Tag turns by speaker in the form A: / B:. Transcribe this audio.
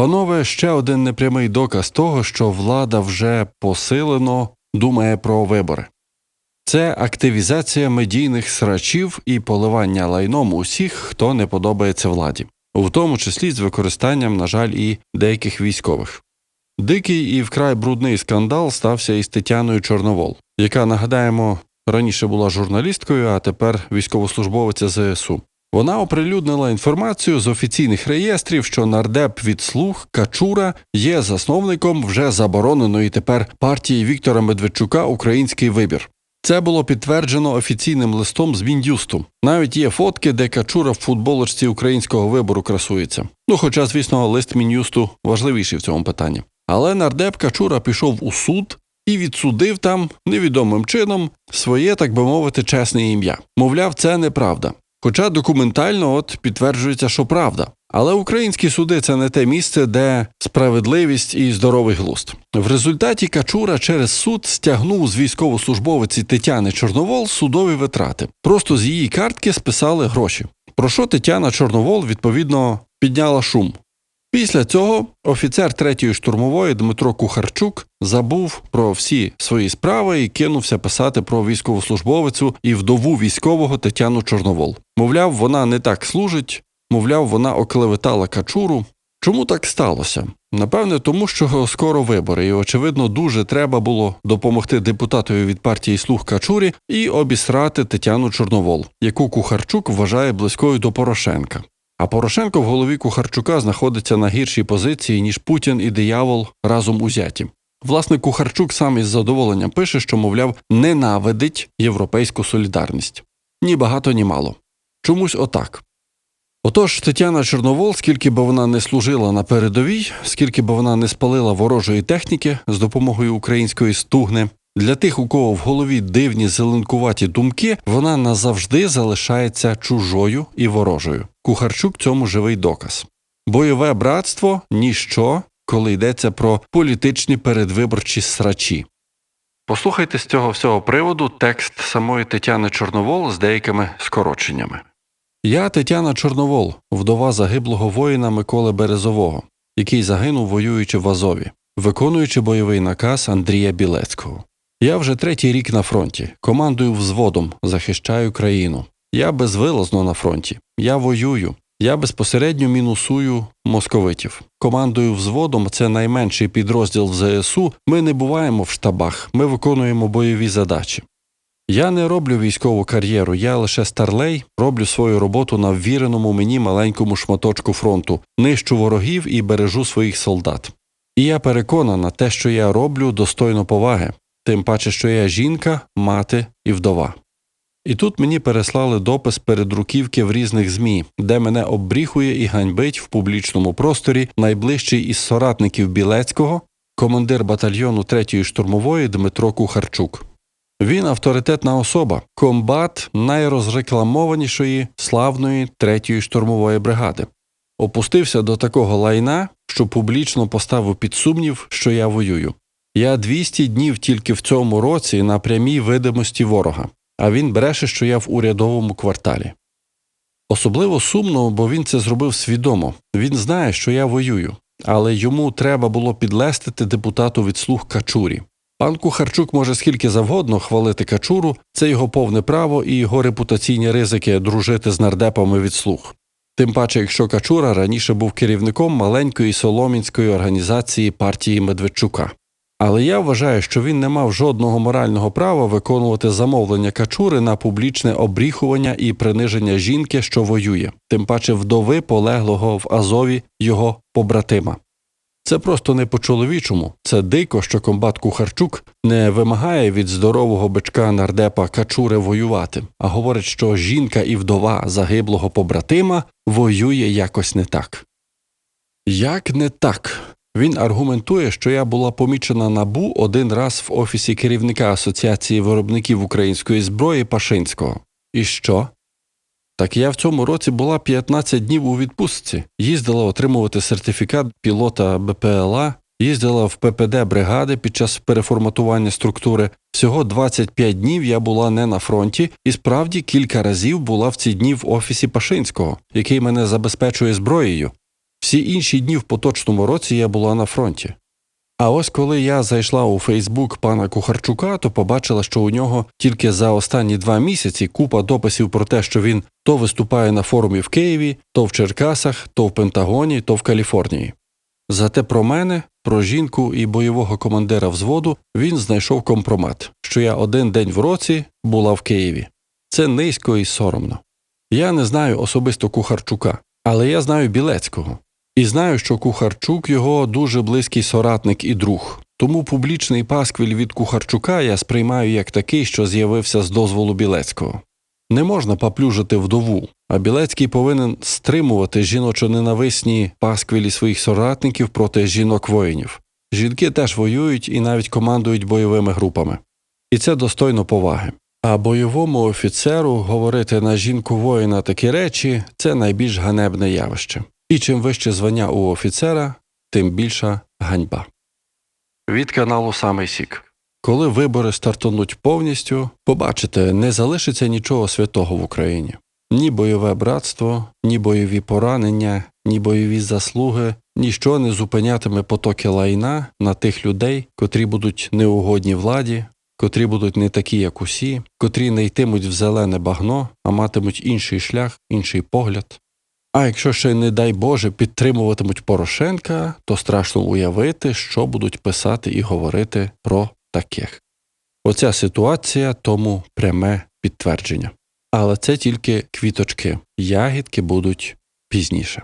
A: Панове, ще один непрямий доказ того, що влада вже посилено думає про вибори. Це активізація медійних срачів і поливання лайном усіх, хто не подобається владі, в тому числі з використанням, на жаль, і деяких військових. Дикий і вкрай брудний скандал стався із Тетяною Чорновол, яка, нагадаємо, раніше була журналісткою, а тепер військовослужбовиця ЗСУ. Вона оприлюднила інформацію з офіційних реєстрів, що нардеп від слуг Качура є засновником вже забороненої тепер партії Віктора Медведчука Український вибір. Це було підтверджено офіційним листом з Міндюсту. Навіть є фотки, де Качура в футболочці українського вибору красується. Ну, хоча, звісно, лист Мін'юсту важливіший в цьому питанні. Але нардеп Качура пішов у суд і відсудив там невідомим чином своє, так би мовити, чесне ім'я. Мовляв, це неправда. Хоча документально от підтверджується, що правда. Але українські суди це не те місце, де справедливість і здоровий глузд. В результаті Качура через суд стягнув з військовослужбовиці Тетяни Чорновол судові витрати. Просто з її картки списали гроші. Про що Тетяна Чорновол відповідно підняла шум. Після цього офіцер третьої штурмової Дмитро Кухарчук забув про всі свої справи і кинувся писати про військовослужбовицю і вдову військового Тетяну Чорновол. Мовляв, вона не так служить, мовляв, вона оклеветала качуру. Чому так сталося? Напевне, тому що скоро вибори, і очевидно, дуже треба було допомогти депутатові від партії Слуг Качурі і обісрати Тетяну Чорновол, яку Кухарчук вважає близькою до Порошенка. А Порошенко в голові Кухарчука знаходиться на гіршій позиції, ніж Путін і диявол разом узяті. Власне, Кухарчук сам із задоволенням пише, що, мовляв, ненавидить європейську солідарність. Ні багато, ні мало. Чомусь отак. Отож, Тетяна Чорновол, скільки би вона не служила на передовій, скільки би вона не спалила ворожої техніки з допомогою української стугни, для тих, у кого в голові дивні зеленкуваті думки, вона назавжди залишається чужою і ворожою. Кухарчук цьому живий доказ. Бойове братство ніщо, коли йдеться про політичні передвиборчі срачі. Послухайте з цього всього приводу текст самої Тетяни Чорновол з деякими скороченнями. Я Тетяна Чорновол, вдова загиблого воїна Миколи Березового, який загинув воюючи в Азові, виконуючи бойовий наказ Андрія Білецького. Я вже третій рік на фронті, командую взводом, захищаю країну. Я безвилазно на фронті. Я воюю. Я безпосередньо мінусую московитів. Командую взводом, це найменший підрозділ в ЗСУ. Ми не буваємо в штабах, ми виконуємо бойові задачі. Я не роблю військову кар'єру, я лише старлей, роблю свою роботу на ввіреному мені маленькому шматочку фронту, нищу ворогів і бережу своїх солдат. І я переконана, те, що я роблю, достойно поваги тим паче, що я жінка, мати і вдова. І тут мені переслали допис передруківки в різних ЗМІ, де мене оббріхує і ганьбить в публічному просторі найближчий із соратників Білецького, командир батальйону 3-ї штурмової Дмитро Кухарчук. Він авторитетна особа, комбат найрозрекламованішої славної 3-ї штурмової бригади. Опустився до такого лайна, що публічно поставив під сумнів, що я воюю. Я 200 днів тільки в цьому році на прямій видимості ворога, а він бреше, що я в урядовому кварталі. Особливо сумно, бо він це зробив свідомо. Він знає, що я воюю, але йому треба було підлестити депутату від слуг Качурі. Пан Кухарчук може скільки завгодно хвалити Качуру, це його повне право і його репутаційні ризики дружити з нардепами від слуг. Тим паче, якщо Качура раніше був керівником маленької соломінської організації партії Медведчука. Але я вважаю, що він не мав жодного морального права виконувати замовлення Качури на публічне обріхування і приниження жінки, що воює, тим паче вдови полеглого в Азові його побратима. Це просто не по-чоловічому, це дико, що комбат Кухарчук не вимагає від здорового бичка нардепа Качури воювати, а говорить, що жінка і вдова загиблого побратима воює якось не так. Як не так? Він аргументує, що я була помічена набу один раз в офісі керівника Асоціації виробників української зброї Пашинського. І що? Так я в цьому році була 15 днів у відпустці, їздила отримувати сертифікат пілота БПЛА, їздила в ППД бригади під час переформатування структури. Всього 25 днів я була не на фронті, і справді кілька разів була в ці дні в офісі Пашинського, який мене забезпечує зброєю. Всі інші дні в поточному році я була на фронті. А ось коли я зайшла у Фейсбук пана Кухарчука, то побачила, що у нього тільки за останні два місяці купа дописів про те, що він то виступає на форумі в Києві, то в Черкасах, то в Пентагоні, то в Каліфорнії. Зате про мене, про жінку і бойового командира взводу він знайшов компромат, що я один день в році була в Києві. Це низько і соромно. Я не знаю особисто Кухарчука, але я знаю Білецького. І знаю, що Кухарчук його дуже близький соратник і друг. Тому публічний пасквіль від Кухарчука я сприймаю як такий, що з'явився з дозволу Білецького. Не можна поплюжити вдову, а Білецький повинен стримувати жіночо-ненависні пасквілі своїх соратників проти жінок-воїнів. Жінки теж воюють і навіть командують бойовими групами. І це достойно поваги. А бойовому офіцеру говорити на жінку воїна такі речі це найбільш ганебне явище. І чим вище звання у офіцера, тим більша ганьба. Від каналу Самий Сік. Коли вибори стартануть повністю, побачите, не залишиться нічого святого в Україні. Ні бойове братство, ні бойові поранення, ні бойові заслуги, ніщо не зупинятиме потоки лайна на тих людей, котрі будуть неугодні владі, котрі будуть не такі, як усі, котрі не йтимуть в зелене багно, а матимуть інший шлях, інший погляд. А якщо ще, не дай Боже, підтримуватимуть Порошенка, то страшно уявити, що будуть писати і говорити про таких. Оця ситуація тому пряме підтвердження. Але це тільки квіточки, ягідки будуть пізніше.